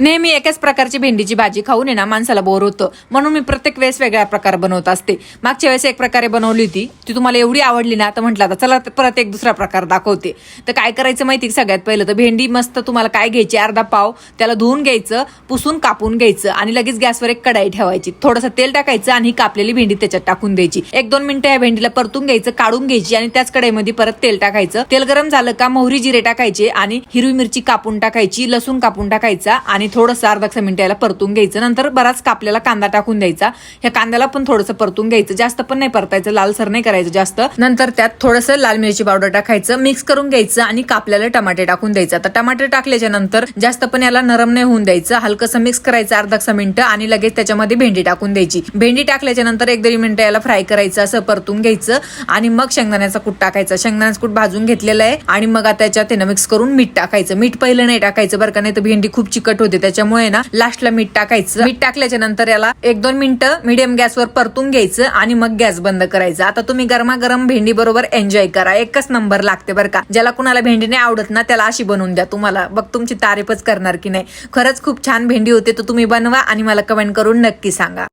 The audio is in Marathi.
नेहमी एकाच प्रकारची भेंडीची भाजी खाऊन आहे ना माणसाला बोर होतं. म्हणून मी प्रत्येक वेळेस वेगळा प्रकार बनवत असते. मागच्या वेळेस एक प्रकारे बनवली होती. ती तुम्हाला एवढी आवडली ना तर म्हटलं आता चला तर परत एक दुसरा प्रकार दाखवते. तर काय करायचं माहिती सगळ्यात पहिलं? तर भेंडी मस्त तुम्हाला काय घ्यायची? अर्धा पाव त्याला धुवून घ्यायचं पुसून कापून घ्यायचं आणि लगेच गॅसवर एक कढाई ठेवायची. थोडंसं तेल टाकायचं आणि ही कापलेली भेंडी त्याच्यात टाकून द्यायची. एक दोन मिनिटं या भेंडीला परतून घ्यायचं काढून घ्यायची आणि त्याच कढाईमध्ये परत तेल टाकायचं. तेल गरम झालं का मोहरी जिरे टाकायचे आणि हिरवी मिरची कापून टाकायची लसूण कापून टाकायचा आणि थोडंसं अर्धा एक मिनिटं याला परतून घ्यायचं. नंतर बराच कापलेला कांदा टाकून द्यायचा. ह्या कांद्याला पण थोडंसं परतून घ्यायचं. जास्त पण नाही परतायचं. लालसर नाही करायचं जास्त. नंतर त्यात थोडंसं लाल मिरची पावडर टाकायचं. मिक्स करून घ्यायचं आणि कापल्याला टमाटे टाकून द्यायचं. आता टमाटे टाकल्याच्या नंतर जास्त पण याला नरम नाही होऊन द्यायचं. हलकसं मिक्स करायचं अर्धा मिनिटं आणि लगेच त्याच्यामध्ये भेंडी टाकून द्यायची. भेंडी टाकल्याच्या नंतर एक दोन मिनिटं याला फ्राय करायचं. असं परतून घ्यायचं आणि मग शेंगदाण्याचा कूट टाकायचा. शेंगदाण्याचा कूट भाजून घेतलेला आहे आणि मग आता त्याच्यात मिक्स करून मीठ टाकायचं. मीठ पहिलं नाही टाकायचं बरं का नाही तर भेंडी खूप चिकट होते. त्याच्यामुळे ना लास्टला मीठ टाकायचं. मीठ टाकल्याच्या नंतर याला एक दोन मिनिटं मिडियम गॅसवर परतून घ्यायचं आणि मग गॅस बंद करायचं. आता तुम्ही गरमागरम भेंडी बरोबर एन्जॉय करा. एकच नंबर लागते बरं का. ज्याला कुणाला भेंडी नाही आवडत ना त्याला अशी बनवून द्या. तुम्हाला बघ तुमची तारीफच करणार की नाही. खरंच खूप छान भेंडी होते तर तुम्ही बनवा आणि मला कमेंट करून नक्की सांगा.